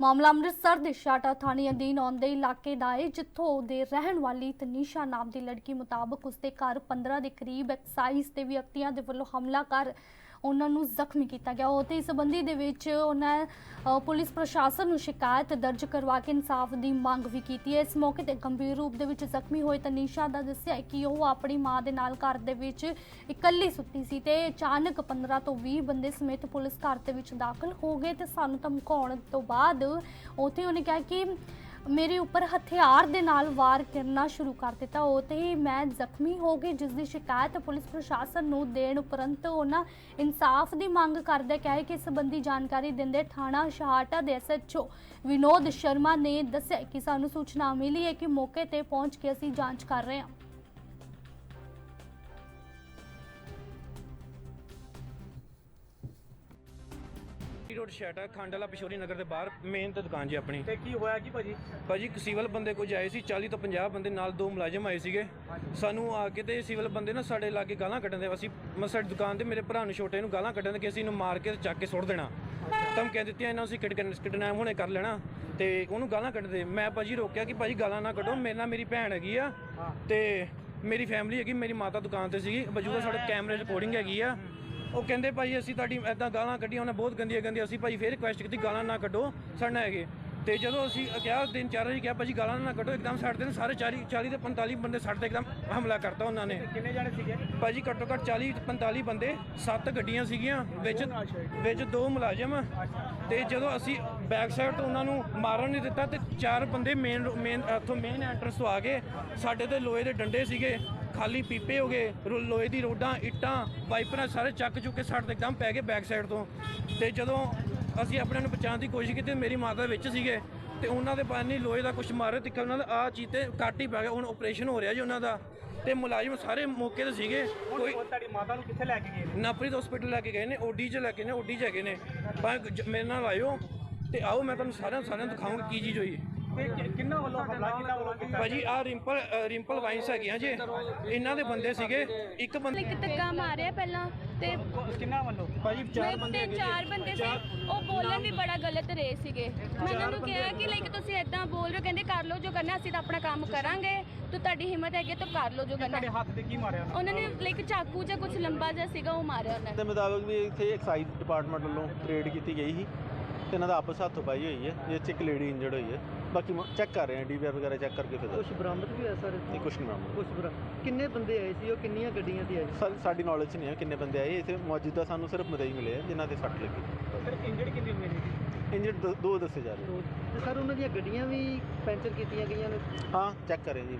ਮਾਮਲਾ ਅੰਮ੍ਰਿਤਸਰ ਦੇ ਸ਼ਾਟਾ ਥਾਣੇ ਅਧੀਨ ਆਉਂਦੇ ਇਲਾਕੇ ਦਾ ਹੈ ਜਿੱਥੋਂ ਦੇ ਰਹਿਣ ਵਾਲੀ ਤਨੀਸ਼ਾ ਨਾਮ ਦੀ ਲੜਕੀ ਮੁਤਾਬਕ ਉਸਦੇ ਘਰ 15 ਦੇ ਕਰੀਬ ਐਕਸਾਈਜ਼ ਤੇ ਵਿਅਕਤੀਆਂ ਦੇ ਵੱਲੋਂ ਹਮਲਾ ਕਰ ਉਹਨਾਂ ਨੂੰ ਜ਼ਖਮੀ ਕੀਤਾ ਗਿਆ। ਉਹ ਤੇ ਇਸ ਸੰਬੰਧੀ ਦੇ ਵਿੱਚ ਉਹਨਾਂ ਅ, ਪੁਲਿਸ ਪ੍ਰਸ਼ਾਸਨ ਨੂੰ ਸ਼ਿਕਾਇਤ ਦਰਜ ਕਰਵਾ ਕੇ ਇਨਸਾਫ ਦੀ ਮੰਗ ਵੀ ਕੀਤੀ ਹੈ। ਇਸ ਮੌਕੇ ਤੇ ਗੰਭੀਰ ਰੂਪ ਦੇ ਵਿੱਚ ਜ਼ਖਮੀ ਹੋਏ ਤਨੀਸ਼ਾ ਦਾ ਦੱਸਿਆ ਹੈ ਕਿ ਉਹ ਆਪਣੀ ਮਾਂ ਦੇ ਨਾਲ ਘਰ ਦੇ ਵਿੱਚ ਇਕੱਲੀ ਸੁੱਤੀ ਸੀ ਤੇ ਅਚਾਨਕ 15 ਤੋਂ 20 ਬੰਦੇ ਸਮੇਤ ਪੁਲਿਸ ਘਰ ਦੇ ਵਿੱਚ ਦਾਖਲ ਹੋ ਗਏ ਤੇ ਸਾਨੂੰ ਧਮਕਾਉਣ ਤੋਂ ਬਾਅਦ ਉੱਥੇ ਉਹਨੇ ਕਿਹਾ ਕਿ ਮੇਰੇ ਉੱਪਰ ਹਥਿਆਰ ਦੇ ਨਾਲ ਵਾਰ ਕਰਨਾ ਸ਼ੁਰੂ ਕਰ ਦਿੱਤਾ। ਉਹ ਤੇ ਹੀ ਮੈਂ ਜ਼ਖਮੀ ਹੋ ਗਈ, ਜਿਸ ਦੀ ਸ਼ਿਕਾਇਤ ਪੁਲਿਸ ਪ੍ਰਸ਼ਾਸਨ ਨੂੰ ਦੇਣ ਉਪਰੰਤ ਉਹਨਾਂ ਇਨਸਾਫ ਦੀ ਮੰਗ ਕਰਦੇ ਕਹੇ ਕਿ ਇਸ ਸੰਬੰਧੀ ਜਾਣਕਾਰੀ ਦਿੰਦੇ ਥਾਣਾ ਸ਼ਹਾਟਾ ਦੇ ਐਸਐਚਓ ਵਿਨੋਦ ਸ਼ਰਮਾ ਨੇ ਦੱਸਿਆ ਕਿ ਸਾਨੂੰ ਸੂਚਨਾ ਮਿਲੀ ਹੈ ਕਿ ਮੌਕੇ ਤੇ ਪਹੁੰਚ ਕੇ ਅਸੀਂ ਜਾਂਚ ਕਰ ਰਹੇ ਹਾਂ। ਰੋਡ ਸ਼ੈਟਾ ਖੰਡ ਵਾਲਾ ਪਿਸ਼ੋਰੀ ਨਗਰ ਦੇ ਬਾਹਰ ਮੇਨ ਤੇ ਦੁਕਾਨ ਜੀ ਆਪਣੀ। ਤੇ ਕੀ ਹੋਇਆ ਕੀ ਭਾਜੀ? ਭਾਜੀ ਇੱਕ ਸਿਵਲ ਬੰਦੇ ਕੁਝ ਆਏ ਸੀ 40 ਤੋਂ 50 ਬੰਦੇ ਨਾਲ ਦੋ ਮੁਲਾਜ਼ਮ ਆਏ ਸੀਗੇ। ਸਾਨੂੰ ਆ ਕੇ ਤੇ ਸਿਵਲ ਬੰਦੇ ਨਾ ਸਾਡੇ ਲਾਗੇ ਗਾਲਾਂ ਕੱਢਣ ਦੇ ਅਸੀਂ ਮੈਂ ਸਾਡੀ ਦੁਕਾਨ ਤੇ ਮੇਰੇ ਭਰਾ ਨੂੰ ਛੋਟੇ ਨੂੰ ਗਾਲਾਂ ਕੱਢਣ ਦੇ ਕਿ ਅਸੀਂ ਇਹਨੂੰ ਮਾਰ ਕੇ ਚੱਕ ਕੇ ਸੁੱਟ ਦੇਣਾ। ਧਮਕੀਆਂ ਦਿੱਤੀਆਂ ਇਹਨਾਂ ਅਸੀਂ ਕਿਡਨੈਪ ਹੁਣੇ ਕਰ ਲੈਣਾ। ਤੇ ਉਹਨੂੰ ਗਾਲਾਂ ਕੱਢਦੇ ਮੈਂ ਭਾਜੀ ਰੋਕਿਆ ਕਿ ਭਾਜੀ ਗਾਲਾਂ ਨਾ ਕੱਢੋ ਮੇਰੇ ਨਾਲ ਮੇਰੀ ਭੈਣ ਹੈਗੀ ਆ ਤੇ ਮੇਰੀ ਫੈਮਿਲੀ ਹੈਗੀ ਮੇਰੀ ਮਾਤਾ ਦੁਕਾਨ ਤੇ ਸੀਗੀ ਬਜੂਗਾ ਸਾਡੇ ਕੈਮਰੇ ਰਿਕਾਰਡਿੰਗ ਹੈਗੀ ਆ। ਉਹ ਕਹਿੰਦੇ ਭਾਈ ਅਸੀਂ ਤੁਹਾਡੀ ਐਦਾਂ ਗਾਲਾਂ ਕੱਢੀਆਂ ਉਹਨੇ ਬਹੁਤ ਗੰਦੀਆਂ ਗੰਦੀਆਂ ਅਸੀਂ ਭਾਈ ਫੇਰ ਰਿਕੁਐਸਟ ਕੀਤੀ ਗਾਲਾਂ ਨਾ ਕੱਢੋ ਸਾਡੇ ਹੈਗੇ। ਤੇ ਜਦੋਂ ਅਸੀਂ ਕਿਹਾ ਤਿੰਨ ਚਾਰ ਵਾਰੀ ਕਿਹਾ ਭਾਜੀ ਗਾਲਾਂ ਨਾ ਕੱਢੋ ਇੱਕਦਮ ਸਾਡੇ ਤੇ ਸਾਰੇ 40 40 ਤੇ 45 ਬੰਦੇ ਸਾਡੇ ਤੇ ਇੱਕਦਮ ਹਮਲਾ ਕਰਤਾ ਉਹਨਾਂ ਨੇ। ਕਿੰਨੇ ਜਾਣੇ ਸੀਗੇ? ਭਾਜੀ ਘੱਟੋ ਘੱਟ 40 ਤੇ 45 ਬੰਦੇ ਸੱਤ ਗੱਡੀਆਂ ਸੀਗੀਆਂ ਵਿੱਚ ਵਿੱਚ ਦੋ ਮੁਲਾਜ਼ਮ। ਤੇ ਜਦੋਂ ਅਸੀਂ ਬੈਕ ਸਾਈਡ ਤੋਂ ਉਹਨਾਂ ਨੂੰ ਮਾਰਨ ਨਹੀਂ ਦਿੱਤਾ ਤੇ ਚਾਰ ਬੰਦੇ ਮੇਨ ਮੇਨ ਇੱਥੋਂ ਮੇਨ ਐਂਟਰਸ ਤੋਂ ਆ ਗਏ। ਸਾਡੇ ਤੇ ਲੋਹੇ ਦੇ ਡੰਡੇ ਸੀਗੇ। ਖਾਲੀ ਪੀਪੇ ਹੋ ਗਏ ਰੋ- ਲੋਹੇ ਦੀ ਰੋਡਾਂ ਇੱਟਾਂ ਵਾਈਪਰਾਂ ਸਾਰੇ ਚੱਕ ਚੁੱਕ ਕੇ ਸਾਡੇ ਇੱਕਦਮ ਪੈ ਗਏ ਬੈਕ ਸਾਈਡ ਤੋਂ। ਤੇ ਜਦੋਂ ਅਸੀਂ ਆਪਣੇ ਨੂੰ ਬਚਾਉਣ ਦੀ ਕੋਸ਼ਿਸ਼ ਕੀਤੀ ਮੇਰੀ ਮਾਤਾ ਵਿੱਚ ਸੀਗੇ ਤੇ ਉਹਨਾਂ ਦੇ ਪਾਣੀ ਲੋਹੇ ਦਾ ਕੁਝ ਮਾਰੇ ਤੇ ਉਹਨਾਂ ਦਾ ਆ ਚੀਜ਼ ਤੇ ਕੱਟ ਹੀ ਪੈ ਗਿਆ ਹੁਣ ਆਪਰੇਸ਼ਨ ਹੋ ਰਿਹਾ ਜੀ ਉਹਨਾਂ ਦਾ। ਤੇ ਮੁਲਾਜ਼ਮ ਸਾਰੇ ਮੌਕੇ ਤੇ ਸੀਗੇ ਕੋਈ ਤੁਹਾਡੀ ਮਾਤਾ ਨੂੰ ਕਿੱਥੇ ਲੈ ਕੇ ਗਏ ਨਾਪਰੀਤ ਹਸਪੀਟਲ ਲੈ ਕੇ ਗਏ ਨੇ ਓਡੀ ਚ ਲੈ ਕੇ ਨੇ ਓਡੀ ਚ ਹੈਗੇ ਨੇ। ਭਾਵੇਂ ਮੇਰੇ ਨਾਲ ਆਇਓ ਤੇ ਆਓ ਮੈਂ ਤੁਹਾਨੂੰ ਸਾਰਿਆਂ ਸਾਰਿਆਂ ਨੂੰ ਦਿਖਾਉਂਗਾ ਕੀ ਚੀਜ਼ ਹੋਈ। ਤੇ ਕਿ- ਕਿੰਨਾ ਵੱਲੋਂ ਹਮਲਾ ਕਿੰਨਾ ਵੱਲੋਂ ਕੀਤਾ? ਭਾਜੀ ਆ ਰਿੰਪਲ ਅ, ਰਿੰਪਲ ਵਾਈਨਸ ਹੈਗੀਆਂ ਜੇ। ਇਹਨਾਂ ਦੇ ਬੰਦੇ ਸੀਗੇ ਇੱਕ ਬੰਦੇ ਇੱਕ ਧੱਕਾ ਮਾਰਿਆ ਪਹਿਲਾਂ ਤੇ ਕਿੰਨਾ ਵੱਲੋਂ? ਭਾਜੀ ਚਾਰ ਬੰਦੇ ਚਾਰ ਬੰਦੇ ਸੀ। ਉਹ ਬੋਲਣ ਵੀ ਬੜਾ ਗਲਤ ਰਹੇ ਸੀਗੇ। ਮੈਂ ਉਹਨਾਂ ਨੂੰ ਕਿਹਾ ਕਿ ਲਾਈਕ ਤੁਸੀਂ ਇਦਾਂ ਬੋਲ ਰਹੇ ਹੋ ਕਹਿੰਦੇ ਕਰ ਲਓ ਜੋ ਕਰਨਾ ਅਸੀਂ ਤਾਂ ਆਪਣਾ ਕੰਮ ਕਰਾਂਗੇ। ਤੂੰ ਤੁਹਾਡੀ ਹਿੰਮਤ ਹੈਗੀ ਹੈ ਤਾਂ ਕਰ ਲਓ ਜੋ ਕਰਨਾ ਤੁਹਾਡੇ ਹੱਥ ਤੇ ਕੀ ਮਾਰਿਆ ਉਹਨਾਂ? ਉਹਨਾਂ ਨੇ ਲਾਈਕ ਚਾਕੂ ਜਾਂ ਕੁਝ ਲੰਬਾ ਜਿਹਾ ਸੀਗਾ ਉਹ ਮਾਰਿਆ ਉਹਨਾਂ। ਨੇ ਦੇ ਮੁਤਾਬਕ ਵੀ ਇੱਥੇ ਐਕਸਾਈਜ਼ ਡਿਪਾਰਟਮੈਂਟ ਵੱਲੋਂ ਰੇਡ ਕੀਤੀ ਗਈ ਸੀ। ਤੇ ਇਹਨਾਂ ਦਾ ਆਪਸ ਹੱਥੋਂ ਪਾਈ ਹੋਈ ਹੈ ਜਿਸ 'ਚ ਇੱਕ ਲੇਡੀ ਇੰਜਰਡ ਹੋਈ ਹੈ। ਬਾਕੀ ਚੈੱਕ ਕਰ ਰਹੇ ਹਾਂ ਡੀਵੀਆਰ ਵਗੈਰਾ ਚੈੱਕ ਕਰਕੇ ਫਿਰ ਕੁਝ ਬਰਾਮਦ ਵੀ ਹੈ ਸਰ ਨਹੀਂ ਕੁਛ ਨਹੀਂ ਮਾਮਲਾ ਕੁਝ ਬਰਾਮਦ ਕਿੰਨੇ ਬੰਦੇ ਆਏ ਸੀ ਉਹ ਕਿੰਨੀਆਂ ਗੱਡੀਆਂ ਤੇ ਆਏ? ਸੀ ਸਾ- ਸਾਡੀ ਨੌਲੇਜ 'ਚ ਨਹੀਂ ਹੈ ਕਿੰਨੇ ਬੰਦੇ ਆਏ ਇੱਥੇ ਮੌਜੂਦਾ ਸਾਨੂੰ ਸਿਰਫ ਮਦਈ ਮਿਲੇ ਆ ਜਿਨ੍ਹਾਂ ਦੇ ਸੱਟ ਲੱਗੀ। ਸਰ ਇੰਜਰਡ ਕਿੰਨੀ ਹੋਈ ਸੀ ਇੰਜਰਡ ਦੋ ਦੱਸੇ ਜਾ ਰਹੇ ਤੇ ਸਰ ਉਹਨਾਂ ਦੀਆਂ ਗੱਡੀਆਂ ਵੀ ਪੈਂਚਰ ਕੀਤੀਆਂ ਗਈਆਂ ਨੇ? ਹਾਂ ਚੈੱਕ ਕਰ ਰਹੇ ਜੀ।